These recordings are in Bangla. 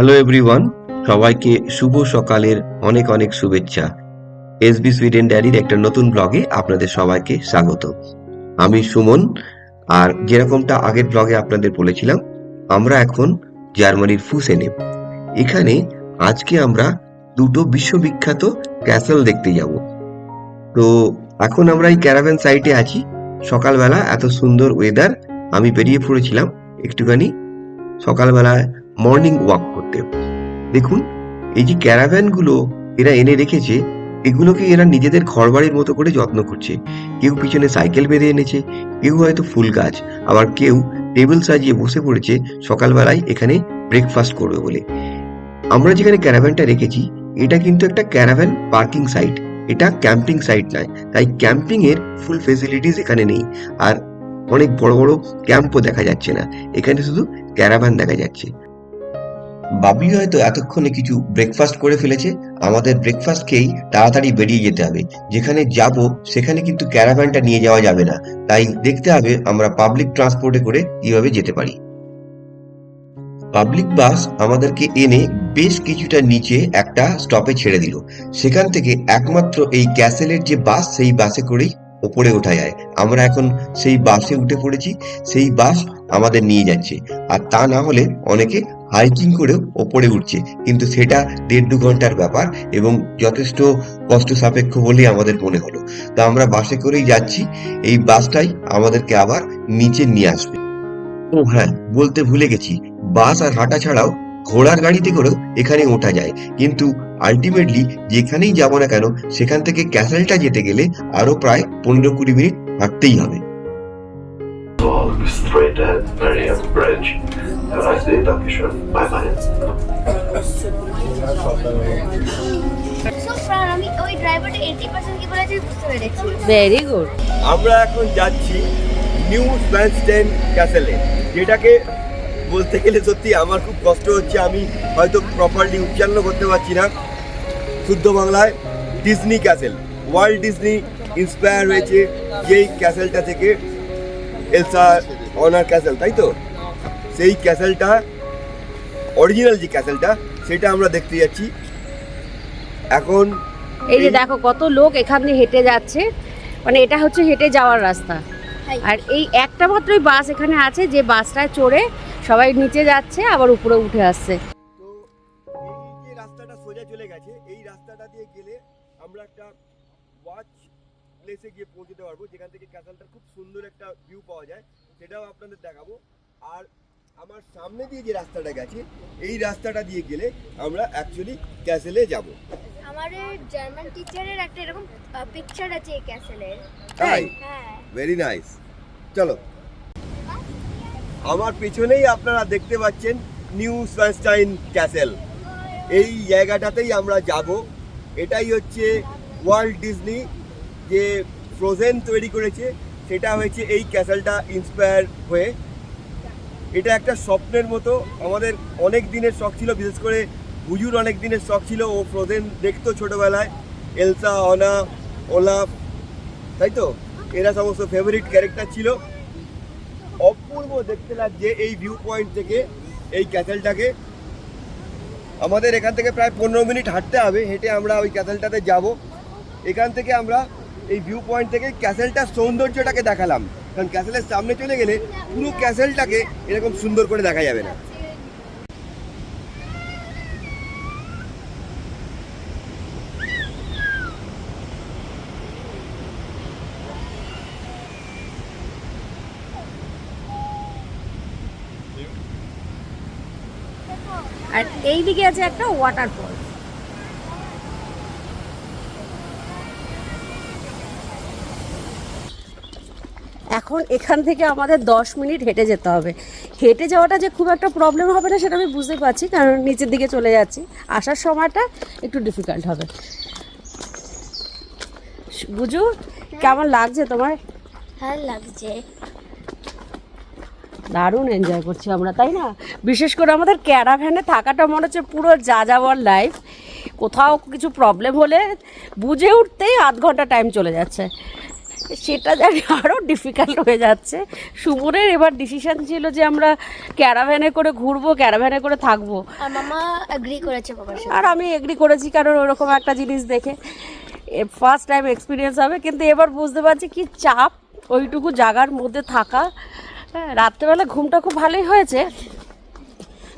হ্যালো এভরিওয়ান সবাইকে শুভ সকালের অনেক অনেক শুভেচ্ছা। এসবি সুইডেন ডায়েরির একটা নতুন ব্লগে আপনাদের সবাইকে স্বাগত। আমি সুমন, আর যেরকমটা আগের ব্লগে আপনাদের বলেছিলাম, আমরা এখন জার্মানির ফুসেনে। এখানে আজকে আমরা দুটো বিশ্ববিখ্যাত ক্যাসেল দেখতে যাব। তো এখন আমরা এই ক্যারাভ্যান সাইটে আছি। সকালবেলা এত সুন্দর ওয়েদার আমি বেরিয়ে পড়েছিলাম একটুখানি সকালবেলায় মর্নিং ওয়াক করতে। দেখুন, এই যে ক্যারাভ্যানগুলো এরা এনে রেখেছে, এগুলোকে এরা নিজেদের ঘরবাড়ির মতো করে যত্ন করছে। কেউ পিছনে সাইকেল বেঁধে এনেছে, কেউ হয়তো ফুল গাছ, আবার কেউ টেবিল সাজিয়ে বসে পড়েছে সকালবেলায় এখানে ব্রেকফাস্ট করবে বলে। আমরা যেখানে ক্যারাভ্যানটা রেখেছি, এটা কিন্তু একটা ক্যারাভ্যান পার্কিং সাইট। এটা ক্যাম্পিং সাইট নয়, তাই ক্যাম্পিং এর ফুল ফেসিলিটিস এখানে নেই। আর অনেক বড় বড় ক্যাম্পও দেখা যাচ্ছে না, এখানে শুধু ক্যারাভ্যান দেখা যাচ্ছে। বাবলি হয়তো এতক্ষণে কিছু ব্রেকফাস্ট করে ফেলেছে। আমাদের ব্রেকফাস্ট খেয়েই তাড়াতাড়ি বেরিয়ে যেতে হবে। যেখানে যাব, সেখানে কিন্তু ক্যারাভ্যানটা নিয়ে যাওয়া যাবে না। তাই দেখতে হবে আমরা পাবলিক ট্রান্সপোর্টে করে কীভাবে যেতে পারি। পাবলিক বাস আমাদেরকে এনে বেশ কিছুটা নিচে একটা স্টপে ছেড়ে দিল। সেখান থেকে একমাত্র এই ক্যাসেলের যে বাস সেই বাসে করেই ওপরে ওঠা যায়। আমরা এখন সেই বাসে উঠে পড়েছি। সেই বাস আমাদের নিয়ে যাচ্ছে। আর তা না হলে অনেকে হাইকিং করেও ওপরে উঠছে। কিন্তু সেটা দেড় দু ঘণ্টার ব্যাপার এবং যথেষ্ট কষ্ট সাপেক্ষ বলেই আমাদের মনে হলো। তো আমরা বাসে করেই যাচ্ছি। এই বাসটাই আমাদেরকে আবার নিচে নিয়ে আসবে। ও হ্যাঁ বলতে ভুলে গেছি। বাস আর হাঁটা ছাড়াও ঘোড়ার গাড়িতে করেও এখানে ওঠা যায়। কিন্তু আলটিমেটলি যেখানেই যাব না কেন, সেখান থেকে ক্যাসেলটা যেতে গেলে আরও প্রায় পনেরো কুড়ি মিনিট হাঁটতেই হবে। Walk straight ahead, Mariam Bridge. Have a nice day, Dankeschön. Bye bye. Very good আমরা এখন যাচ্ছি নিউ স্প্যানস্টেন ক্যাসেলে যেটাকে বলতে গেলে সত্যি আমার খুব কষ্ট হচ্ছে আমি হয়তো প্রপারলি উচ্চারণ করতে পারছি না শুদ্ধ বাংলায় Disney castle world Disney inspire হয়েছে যেই ক্যাসেলটা থেকে এলসা অনার ক্যাসেল তাই তো সেই ক্যাসেলটা অরিজিনাল যে ক্যাসেলটা সেটা আমরা দেখতে যাচ্ছি এখন এই যে দেখো কত লোক এখান দিয়ে হেঁটে যাচ্ছে। মানে এটা হচ্ছে হেঁটে যাওয়ার রাস্তা। আর এই একটা মাত্রই বাস এখানে আছে যে বাসটায় চড়ে সবাই নিচে যাচ্ছে আবার উপরে উঠে আসছে। প্লেসে গিয়ে পৌঁছতে পারব যেখান থেকে ক্যাসেলটার খুব সুন্দর একটা ভিউ পাওয়া যায় সেটাও আপনাদের দেখাবো। আর আমার সামনে দিয়ে যে রাস্তাটা গেছে এই রাস্তাটা দিয়ে গেলে আমরা অ্যাকচুয়ালি ক্যাসেলে যাব। আমাদের জার্মান টিচারের একটা এরকম পিকচার আছে এই ক্যাসেলের তাই? হ্যাঁ। ভেরি নাইস চলো। আমার পেছনেই আপনারা দেখতে পাচ্ছেন নিউ সানস্টাইন ক্যাসেল এই জায়গাটাতেই আমরা যাব। এটাই হচ্ছে ওয়ার্ল্ড ডিজনি যে ফ্রোজেন তৈরি করেছে, সেটা হয়েছে এই ক্যাসেলটা ইন্সপায়ার হয়ে। এটা একটা স্বপ্নের মতো, আমাদের অনেক দিনের শখ ছিল, বিশেষ করে হুজুর অনেক দিনের শখ ছিল, ও ফ্রোজেন দেখতো ছোটোবেলায়, এলসা, অনা, ওলাফ, তাই তো? এরা সমস্ত ফেভারিট ক্যারেক্টার ছিল। অপূর্ব দেখতে লাগছে এই ভিউ পয়েন্ট থেকে, এই ক্যাসেলটাকে। আমাদের এখান থেকে প্রায় পনেরো মিনিট হাঁটতে হবে, হেঁটে আমরা ওই ক্যাসেলটাতে যাব। এখান থেকে আমরা এই ভিউ পয়েন্ট থেকে ক্যাসেলটার সৌন্দর্যটাকে দেখালাম। কারণ ক্যাসেলের সামনে চলে গেলে পুরো ক্যাসেলটাকে এরকম সুন্দর করে দেখা যাবে না। আর এইদিকে আছে একটা ওয়াটারফল এখন এখান থেকে আমাদের দশ মিনিট হেঁটে যেতে হবে। হেঁটে যাওয়াটা যে খুব একটা প্রবলেম হবে না সেটা আমি বুঝতে পারছি কারণ নিচের দিকে চলে যাচ্ছি। আসার সময়টা একটু ডিফিকাল্ট হবে। বুঝু কেমন লাগছে তোমার? হ্যাঁ লাগছে। দারুণ এনজয় করছি আমরা তাই না? বিশেষ করে আমাদের ক্যারাভ্যানে থাকাটা মনে হচ্ছে পুরো যা যাওয়ার লাইফ কোথাও কিছু প্রবলেম হলে বুঝে উঠতেই আধ ঘণ্টা টাইম চলে যাচ্ছে। সেটা জানি আরও ডিফিকাল্ট হয়ে যাচ্ছে। সুমনের এবার ডিসিশন ছিল যে আমরা ক্যারাভ্যানে করে ঘুরবো ক্যারাভ্যানে করে থাকব। আর মামা এগ্রি করেছে আর আমি এগ্রি করেছি কারণ ওরকম একটা জিনিস দেখে। ফার্স্ট টাইম এক্সপিরিয়েন্স হবে কিন্তু এবার বুঝতে পারছি কি চাপ ওইটুকু জাগার মধ্যে থাকা। হ্যাঁ রাত্রেবেলা ঘুমটা খুব ভালোই হয়েছে।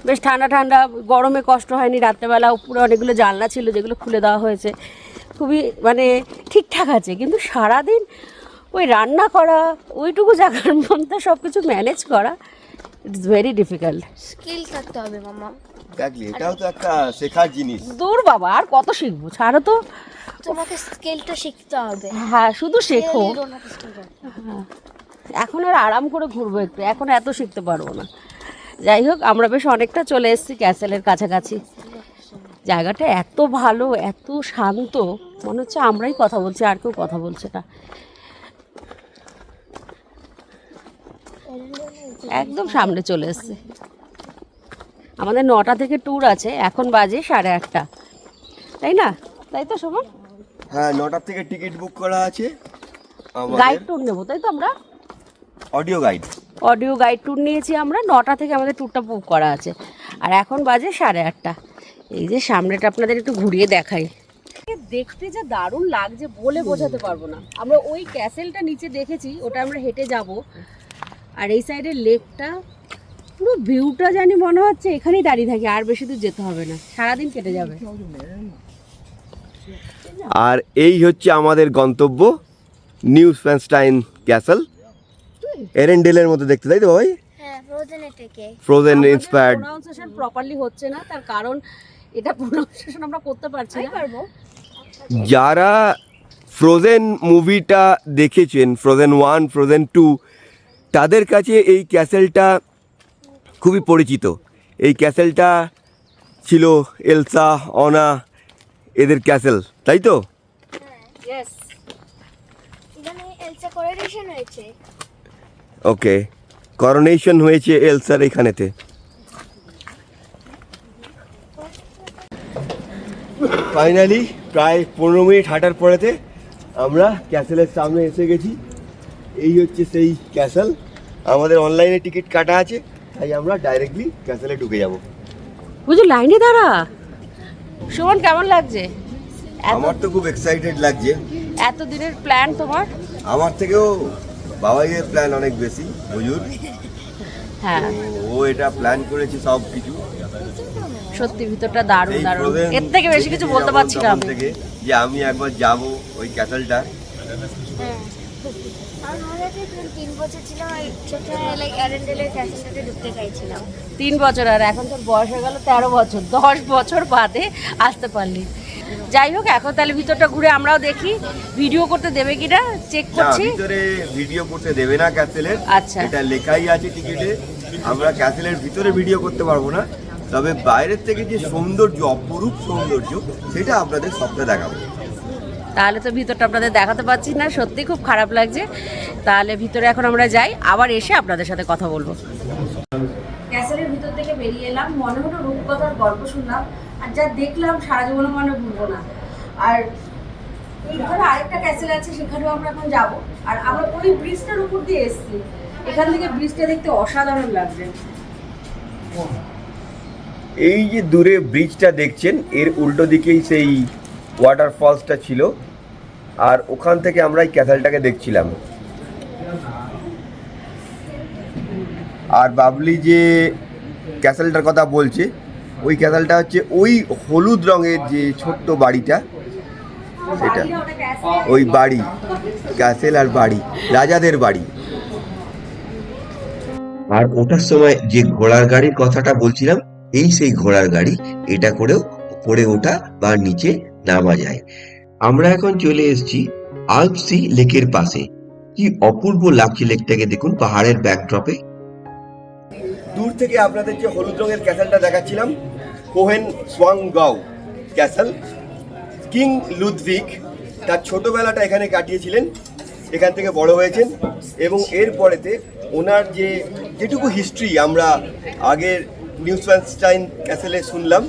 বেশ ঠান্ডা ঠান্ডা গরমে কষ্ট হয়নি রাত্রেবেলা উপরে অনেকগুলো জানলা ছিল যেগুলো খুলে দেওয়া হয়েছে। খুবই মানে ঠিকঠাক আছে কিন্তু সারাদিন ওই রান্না করা ওইটুকু জায়গার মধ্যে সব কিছু ম্যানেজ করা ইটস ভেরি ডিফিকাল্ট স্কিল থাকতে হবে মামা Exactly, এটাও তো একটা শেখার জিনিস। দূর বাবা আর কত শিখব? ছাড়ো তো। তোমাকে স্কিলটা শিখতে হবে। হ্যাঁ শুধু শেখো। that. এখন আর আরাম করে ঘুরবো একটু। এখন এত শিখতে পারব না। যাই হোক আমরা বেশ অনেকটা চলে এসেছি ক্যাসেলের কাছাকাছি। জায়গাটা এত ভালো এত শান্ত। মনে হচ্ছে আমরাই কথা বলছি আর কেউ কথা বলছে না। একদম সামনে চলে এসছে। আমাদের নটা থেকে ট্যুর আছে এখন বাজে সাড়ে আটটা। তাই না? তাই তো শোভন হ্যাঁ নটার থেকে টিকিট বুক করা আছে। গাইড ট্যুর নেব তাই তো আমরা? Audio guide audio guide tour নিয়েছি আমরা নটা থেকে আমাদের ট্যুরটা বুক করা আছে। আর এখন বাজে সাড়ে আটটা। এই যে সামনেটা আপনাদের একটু ঘুরিয়ে দেখাই। দেখতে যা দারুণ লাগছে বলে বোঝাতে পারব না। আমরা ওই ক্যাসেলটা নিচে দেখেছি ওটা আমরা হেঁটে যাব। আর এই সাইডের লেকটা পুরো ভিউটা জানি মনে হচ্ছে এখানেই দাঁড়িয়ে থাকি আর বেশি দূর যেতে হবে না। সারাদিন কেটে যাবে। আর এই হচ্ছে আমাদের গন্তব্য নিউ স্প্যানস্টাইন ক্যাসেল। এরেন্ডেলের মতো দেখতে তাই তো ভাই? হ্যাঁ ফ্রোজেন ইন্সপায়ার্ড প্রপারলি হচ্ছে না তার কারণ এটা প্রোনাউন্সিয়েশন আমরা করতে পারছি না। পারব। যারা ফ্রোজেন মুভিটা দেখেছেন ফ্রোজেন ওয়ান ফ্রোজেন টু তাদের কাছে এই ক্যাসেলটা খুবই পরিচিত। এই ক্যাসেলটা ছিল এলসা অনা এদের ক্যাসেল তাই তো? ওকে করোনেশন হয়েছে। এলসার এখানেতে। ফাইনালি প্রায় পনেরো মিনিট হাঁটার পরেতে আমরা ক্যাসেলের সামনে এসে গেছি। এই হচ্ছে সেই ক্যাসেল আমাদের অনলাইনে টিকিট কাটা আছে তাই আমরা ডাইরেক্টলি ক্যাসেলে ঢুকে যাব। বুঝু লাইনে দাঁড়া। সুমন কেমন লাগছে? আমার তো খুব এক্সাইটেড লাগছে। এত দিনের প্ল্যান তোমার? আমার থেকেও বাবাইয়ের প্ল্যান অনেক বেশি হুজুর হ্যাঁ। ও এটা প্ল্যান করেছে সব কিছু। সত্যি ভিতরটা দারুণ দারুণ। এর থেকে বেশি কিছু বলতে পারছি না আমি। থেকে যে আমি একবার যাব ওই ক্যাসেলটা মনে তিন বছর ছিলাম আর সেখানে অ্যারেন্ডেলের ক্যাসেলটাতে ঢুকতে চাইছিলাম। তিন বছর আর এখন তোর বয়স হয়ে গেল তেরো বছর। দশ বছর বাদে আসতে পারলি। যাই হোক এখন তাহলে ভিতরটা ঘুরে আমরাও দেখি। ভিডিও করতে দেবে কিনা? চেক করছি। ভিতরে ভিডিও করতে দেবে না ক্যাসেলের আচ্ছা। এটা লেখাই আছে টিকিটে আমরা ক্যাসেলের ভিতরে ভিডিও করতে পারব না। তবে বাইরের থেকে যে সৌন্দর্য অপরূপ সৌন্দর্য সেটা আপনাদের সবটা দেখাবো। তাহলে তো ভিতরটা আপনাদের দেখাতে পাচ্ছি না সত্যি খুব খারাপ লাগছে। তাহলে ভিতরে এখন আমরা যাই আবার এসে আপনাদের সাথে কথা বলব। ক্যাসেলের ভিতর থেকে বেরিয়ে এলাম মনে হলো রূপকথার গল্প শুনলাম আর যা দেখলাম সারা জীবনে মনে ভুলবো না। আর এখানে আরেকটা ক্যাসেল আছে সেখানেও আমরা এখন যাব। আর আমরা ওই ব্রিজটার উপর দিয়ে এসেছি। এখান থেকে ব্রিজটা দেখতে অসাধারণ লাগছে। এই যে দূরে ব্রিজটা দেখছেন এর উল্টো দিকেই সেই ওয়াটারফলসটা ছিল। আর ওখান থেকে আমরা এই ক্যাসেলটাকে দেখছিলাম। আর বাবলি যে ক্যাসেলটার কথা বলছে, ওই ক্যাসেলটা হচ্ছে ওই হলুদ রঙের যে ছোট্ট বাড়িটা, সেটা। ওই বাড়ি, ক্যাসেল আর বাড়ি, রাজাদের বাড়ি। আর ওটার সময় যে ঘোড়ার গাড়ির কথাটা বলছিলাম, এই সেই ঘোড়ার গাড়ি, এটা করেও উপরে ওঠা বা নিচে নামা যায় আমরা এখন চলে এসেছি আলপসি লেকের পাশে। কি অপূর্ব লাগছে লেকটাকে দেখুন পাহাড়ের ব্যাকড্রপে দূর থেকে আপনাদের যে হলুদ রঙের ক্যাসেলটা দেখাচ্ছিলাম, Hohenschwangau castle. King Ludwig তার ছোটবেলাটা এখানে কাটিয়েছিলেন, এখান থেকে বড় হয়েছেন এবং এর পরেতে ওনার যে যেটুকু হিস্ট্রি আমরা আগের নিউজম্যানস্টাইন ক্যাসেলে শুনলাম,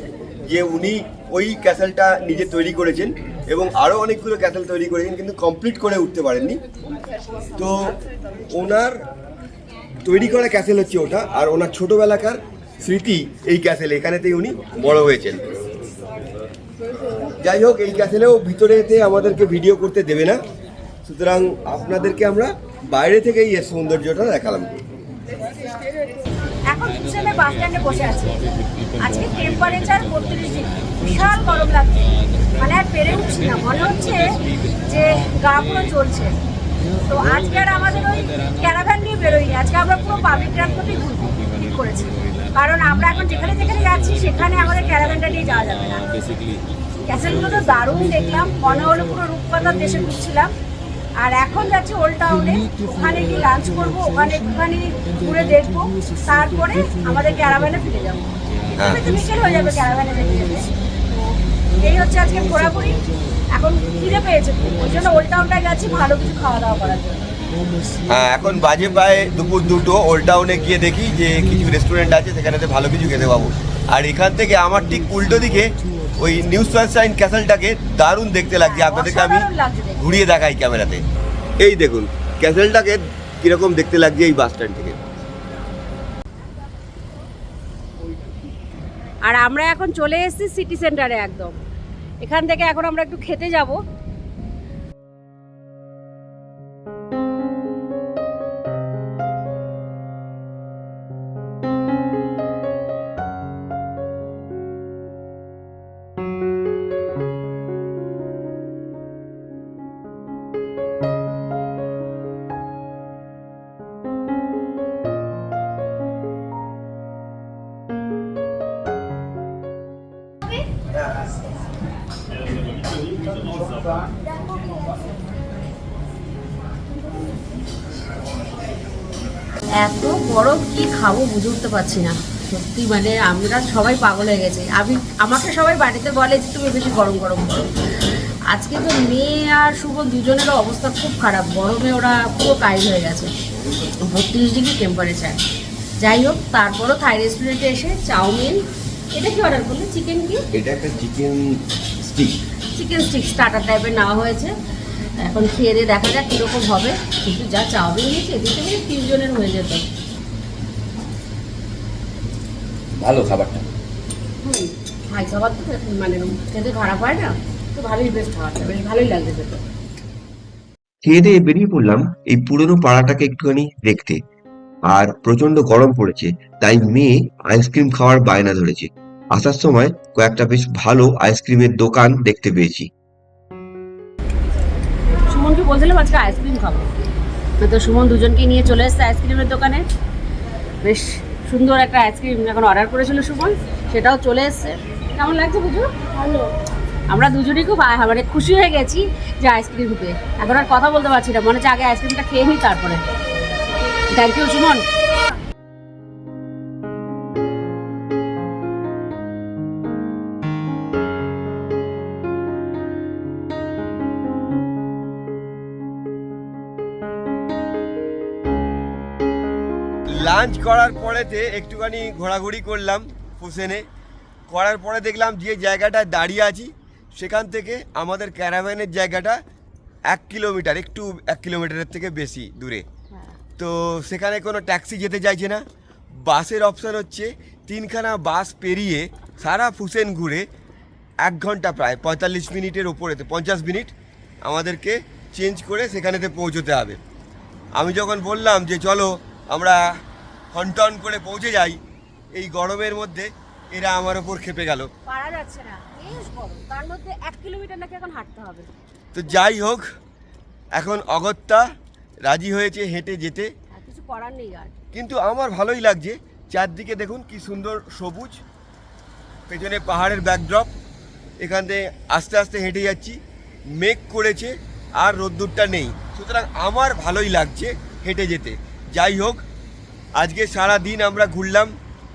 যে উনি ওই ক্যাসেলটা নিজে তৈরি করেছেন এবং আরও অনেকগুলো ক্যাসেল তৈরি করেছেন, কিন্তু কমপ্লিট করে উঠতে পারেননি। তো ওনার তৈরি করা ক্যাসেল হচ্ছে ওটা, আর ওনার ছোটোবেলাকার স্মৃতি এই ক্যাসেল, এখানেতেই উনি বড় হয়েছেন। যাই হোক, এই ক্যাসেলেও ভিতরেতে আমাদেরকে ভিডিও করতে দেবে না। সুতরাং আপনাদেরকে আমরা বাইরে থেকেই এর সৌন্দর্যটা দেখালাম। এখন বাস আছি। আজকে টেম্পারেচার বত্রিশ ডিগ্রি বিশাল গরম লাগছে। মানে আর পেরে উঠছি না। মনে হচ্ছে যে গা পুরো চলছে তো আজকে আর আমাদের ওই ক্যারাভ্যান নিয়ে বেরোইনি আজকে আমরা পুরো পাবলিক ট্রান্সপোর্টেই ঘুরবো। ঠিক করেছি? কারণ আমরা এখন যেখানে যেখানে যাচ্ছি সেখানে আমাদের ক্যারাভ্যানটা নিয়ে যাওয়া যাবে না। ক্যাসেলগুলো তো দারুণ দেখলাম। মনে হলো পুরো রূপকথার দেশে ঘুরছিলাম। আর এখন যাচ্ছি ওল্ড টাউনে ওখানে গিয়ে লাঞ্চ করব ওখানে একটুখানি ঘুরে দেখব। তারপরে আমাদের ক্যারাভ্যানে ফিরে যাব। হ্যাঁ। বিকেল হয়ে যাবে ক্যারাভ্যানে যেতে যেতে এই হচ্ছে আজকে ঘোরাঘুরি। এখন খিদে পেয়েছে ওই জন্য ওল্ড টাউনটায় গেছি ভালো কিছু খাওয়া দাওয়া করার জন্য। হ্যাঁ এখন বাজে প্রায় দুপুর দুটো। ওল্ড টাউনে গিয়ে দেখি যে কিছু রেস্টুরেন্ট আছে সেখানেতে ভালো কিছু খেতে পাবো। আর এখান থেকে আমার ঠিক উল্টো দিকে ওই নিউ সাইন ক্যাসেলটাকে দারুণ দেখতে লাগছে। আপনাদেরকে আমি। ঘুরিয়ে দেখাই ক্যামেরাতে। এই দেখুন ক্যাসেলটাকে কীরকম দেখতে লাগছে এই বাস স্ট্যান্ড থেকে। আর আমরা এখন চলে এসেছি সিটি সেন্টারে একদম। এখান থেকে এখন আমরা একটু খেতে যাব। এত গরম কি খাব বুঝে উঠতে পারছি না। সত্যি মানে আমরা সবাই পাগল হয়ে গেছে। আমি, আমাকে সবাই বাড়িতে বলে যে তুমি বেশি গরম গরম করো আজকে তো মেয়ে আর শুভ দুজনেরও অবস্থা খুব খারাপ। গরমে ওরা পুরো কাইল হয়ে গেছে। বত্রিশ ডিগ্রি টেম্পারেচার যাই হোক, তারপরও থাই রেস্টুরেন্টে এসে চাউমিন এটা কি অর্ডার করলে? চিকেন কি? এটা একটা chicken stick chicken stick starter টাইপের নেওয়া হয়েছে। এখন খেয়ে দিয়ে দেখা যাক কীরকম হবে। কিন্তু যা চাউমিন নিয়েছে এদিক থেকে তিনজনের হয়ে যেত। ভালো খাবারটা। হুম হাই খাবার তো মানে খেতে খারাপ হয় না তো ভালোই বেশ খাবারটা বেশ ভালোই লাগছে খেতে। খেয়ে দিয়ে বেরিয়ে পড়লাম এই পুরনো পাড়াটাকে একটুখানি দেখতে। আর প্রচণ্ড গরম পড়েছে তাই মেয়ে আইসক্রিম খাওয়ার বায়না ধরেছে। আসার সময় কয়েকটা বেশ ভালো আইসক্রিমের দোকান দেখতে পেয়েছি। সুমনকে বলছিলাম আজকে আইসক্রিম খাব। তো সুমন দুজনকে নিয়ে চলে এসছে আইসক্রিমের দোকানে। বেশ সুন্দর একটা আইসক্রিম এখন অর্ডার করেছিল সুমন সেটাও চলে এসছে। কেমন লাগছে বুঝো? ভালো। আমরা দুজনেই খুব মানে খুশি হয়ে গেছি যে আইসক্রিম পেয়ে এখন আর কথা বলতে পারছি না মনে হচ্ছে আগে আইসক্রিমটা খেয়ে নিই তারপরে। Thank you Suman. লাঞ্চ করার পরেতে একটুখানি ঘোরাঘুরি করলাম ফুসেনে করার পরে দেখলাম যে জায়গাটায় দাঁড়িয়ে আছি সেখান থেকে আমাদের ক্যারাভ্যানের জায়গাটা এক কিলোমিটার একটু এক কিলোমিটারের থেকে বেশি দূরে। তো সেখানে কোনো ট্যাক্সি যেতে চাইছে না। বাসের অপশান হচ্ছে তিনখানা বাস পেরিয়ে সারা ফুসেন ঘুরে এক ঘণ্টা প্রায় পঁয়তাল্লিশ মিনিটের ওপরেতে পঞ্চাশ মিনিট আমাদেরকে চেঞ্জ করে সেখানেতে পৌঁছতে হবে। আমি যখন বললাম যে চলো আমরা হন্টন করে পৌঁছে যাই এই গরমের মধ্যে এরা আমার ওপর খেপে গেল। পারা যাচ্ছে না। বেশ গরম। তার মধ্যে এক কিলোমিটার নাকি এখন হাঁটতে হবে। তো যাই হোক এখন অগত্যা রাজি হয়েছে হেঁটে যেতে। কিছু করার নেই আর। কিন্তু আমার ভালোই লাগছে চারদিকে দেখুন কি সুন্দর সবুজ পেছনে পাহাড়ের ব্যাকড্রপ এখান থেকে আস্তে আস্তে হেঁটে যাচ্ছি। মেঘ করেছে আর রোদ্দুরটা নেই। সুতরাং আমার ভালোই লাগছে হেঁটে যেতে। যাই হোক আজকে সারা দিন আমরা ঘুরলাম,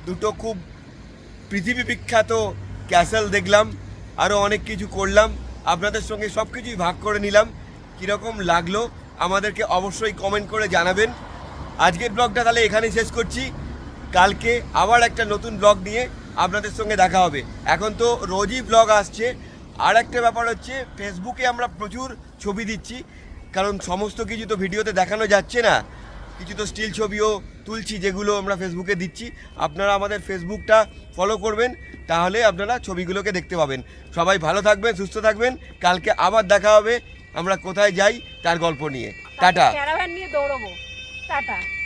দুটো খুব পৃথিবী বিখ্যাত ক্যাসেল দেখলাম আরও অনেক কিছু করলাম, আপনাদের সঙ্গে সব কিছুই ভাগ করে নিলাম, কীরকম লাগল আমাদেরকে অবশ্যই কমেন্ট করে জানাবেন। আজকের ব্লগটা তাহলে এখানেই শেষ করছি, কালকে আবার একটা নতুন ব্লগ নিয়ে আপনাদের সঙ্গে দেখা হবে। এখন তো রোজই ব্লগ আসছে, আর একটা ব্যাপার হচ্ছে ফেসবুকে আমরা প্রচুর ছবি দিচ্ছি, কারণ সমস্ত কিছু তো ভিডিওতে দেখানো যাচ্ছে না। কিছু তো স্টিল ছবিও তুলছি, যেগুলো আমরা ফেসবুকে দিচ্ছি। আপনারা আমাদের ফেসবুকটা ফলো করবেন, তাহলে আপনারা ছবিগুলোকে দেখতে পাবেন। সবাই ভালো থাকবেন, সুস্থ থাকবেন। কালকে আবার দেখা হবে, আমরা কোথায় যাই, তার গল্প নিয়ে। টাটা। নিয়ে দৌড়বো। টাটা।